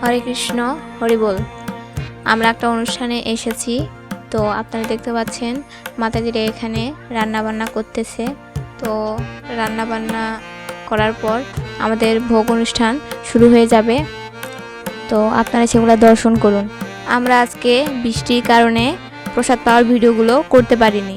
হরে কৃষ্ণ, হরি বল। আমরা একটা অনুষ্ঠানে এসেছি, তো আপনারা দেখতে পাচ্ছেন মাতাজিরা এখানে রান্না বান্না করতেছে। তো রান্না বান্না করার পর আমাদের ভোগ অনুষ্ঠান শুরু হয়ে যাবে। তো আপনারা সেগুলো দর্শন করুন। আমরা আজকে বৃষ্টির কারণে প্রসাদ পাওয়ার ভিডিওগুলো করতে পারিনি।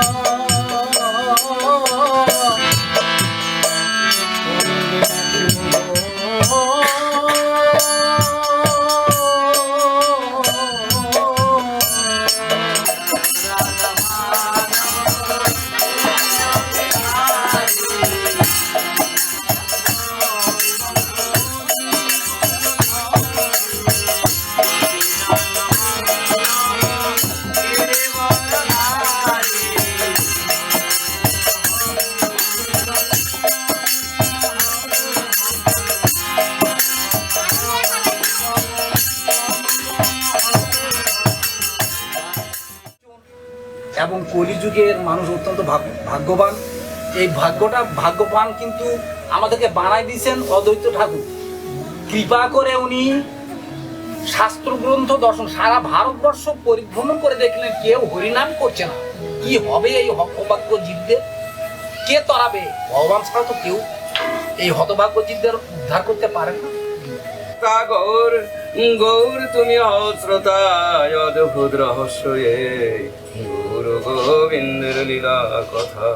এবং কলিযুগের মানুষ অত্যন্ত ভাগ- ভাগ্যবান। এই ভাগ্যটা, ভাগ্যবান কিন্তু আমাদেরকে বানাই দিয়েছেন অদ্বৈত ঠাকুর। কৃপা করে উনি শাস্ত্রগ্রন্থ দর্শন, সারা ভারতবর্ষ পরিভ্রমণ করে দেখলেন, কেউ হরিনাম করছে না। কি হবে এই হতভাগ্য জীবদের কে তরাবে? ভগবান ছাড়া তো কেউ এই হতভাগ্য জীবদের উদ্ধার করতে পারে না। গৌর তুমি অশ্রতা অদ্ভুত রহস্য। গুরু গোবিন্দের লীলা কথা।